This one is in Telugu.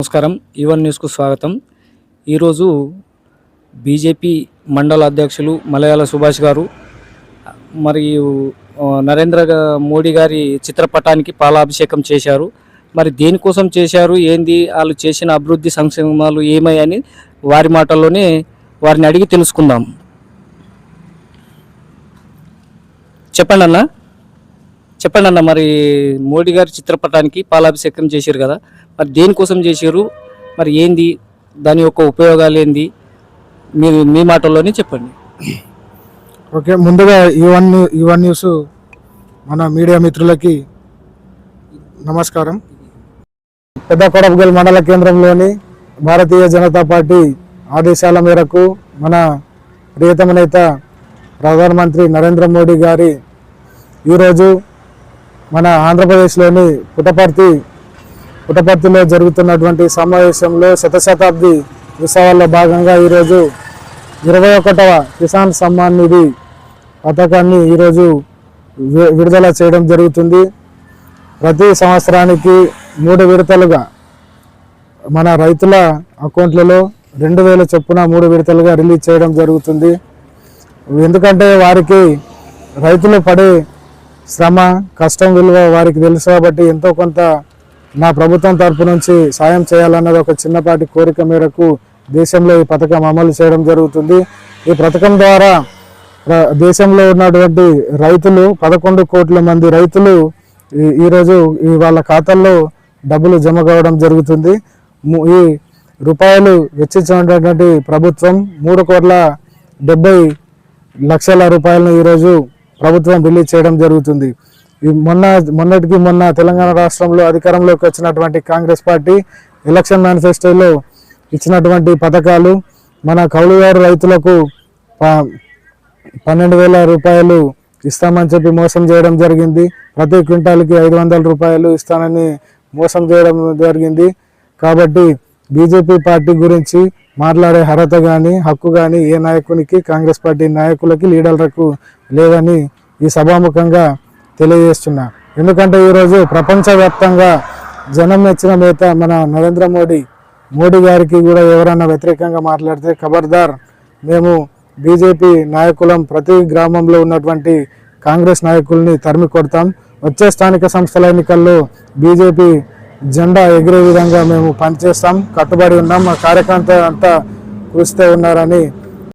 నమస్కారం. E ఈవన్ న్యూస్కు స్వాగతం. ఈరోజు బీజేపీ మండల అధ్యక్షులు మలయాళ సుభాష్ గారు మరియు నరేంద్ర మోడీ గారి చిత్రపటానికి పాలాభిషేకం చేశారు. మరి దేనికోసం చేశారు? ఏంది? వాళ్ళు చేసిన అభివృద్ధి సంక్షేమాలు ఏమయ్యని వారి మాటల్లోనే వారిని అడిగి తెలుసుకుందాం. చెప్పండి అన్నా చెప్పండి అన్న మరి మోడీ గారి చిత్రపటానికి పాలాభిషేకం చేశారు కదా మరి దేనికోసం చేశారు మరి ఏంది దాని యొక్క ఉపయోగాలు ఏంది మీ మీ మాటల్లోనే చెప్పండి. ఓకే ముందుగా ఈవన్ ఈవన్ న్యూస్ మన మీడియా మిత్రులకి నమస్కారం. పెద్ద కొడపగల్ మండల కేంద్రంలోని భారతీయ జనతా పార్టీ ఆదేశాల మేరకు మన ప్రియతమ నేత ప్రధానమంత్రి నరేంద్ర మోడీ గారి ఈరోజు మన ఆంధ్రప్రదేశ్లోని పుట్టపర్తి పుట్టపర్తిలో జరుగుతున్నటువంటి సమావేశంలో శతశతాబ్ది ఉత్సవాల్లో భాగంగా ఈరోజు ఇరవై ఒకటవ కిసాన్ సమ్మాన్ నిధి పథకాన్ని ఈరోజు వి- విడుదల చేయడం జరుగుతుంది. ప్రతి సంవత్సరానికి మూడు విడతలుగా మన రైతుల అకౌంట్లలో రెండు వేల చొప్పున మూడు విడతలుగా రిలీజ్ చేయడం జరుగుతుంది. ఎందుకంటే వారికి రైతులు పడే శ్రమ కష్టం విలువ వారికి తెలుసు కాబట్టి ఎంతో కొంత నా ప్రభుత్వం తరపు నుంచి సాయం చేయాలన్నది ఒక చిన్నపాటి కోరిక మేరకు దేశంలో ఈ పథకం అమలు చేయడం జరుగుతుంది. ఈ పథకం ద్వారా దేశంలో ఉన్నటువంటి రైతులు పదకొండు కోట్ల మంది రైతులు ఈ- ఈరోజు ఈ వాళ్ళ ఖాతాల్లో డబ్బులు జమ కావడం జరుగుతుంది. ఈ రూపాయలు వెచ్చించినటువంటి ప్రభుత్వం మూడు కోట్ల డెబ్బై లక్షల రూపాయలను ఈరోజు ప్రభుత్వం రిలీజ్ చేయడం జరుగుతుంది. మొన్న మొన్నటికి మొన్న తెలంగాణ రాష్ట్రంలో అధికారంలోకి వచ్చినటువంటి కాంగ్రెస్ పార్టీ ఎలక్షన్ మేనిఫెస్టోలో ఇచ్చినటువంటి పథకాలు మన కౌలుదారు రైతులకు ప- పన్నెండు వేల రూపాయలు ఇస్తామని చెప్పి మోసం చేయడం జరిగింది. ప్రతి క్వింటాల్కి ఐదు వందల రూపాయలు ఇస్తానని మోసం చేయడం జరిగింది. కాబట్టి బీజేపీ పార్టీ గురించి మాట్లాడే అర్హత కానీ హక్కు కానీ ఏ నాయకునికి కాంగ్రెస్ పార్టీ నాయకులకి లీడర్లకు లేదని ఈ సభాముఖంగా తెలియజేస్తున్నా. ఎందుకంటే ఈరోజు ప్రపంచవ్యాప్తంగా జనం మెచ్చిన నేత మన నరేంద్ర మోడీ. మోడీ గారికి కూడా ఎవరైనా వ్యతిరేకంగా మాట్లాడితే ఖబర్దార్. మేము బీజేపీ నాయకులం ప్రతి గ్రామంలో ఉన్నటువంటి కాంగ్రెస్ నాయకుల్ని తరిమి కొడతాం. వచ్చే స్థానిక సంస్థల ఎన్నికల్లో బీజేపీ జెండా ఎగిరే విధంగా మేము పనిచేస్తాం కట్టుబడి ఉన్నాం మా కార్యకర్త అంతా కృషితో ఉన్నారని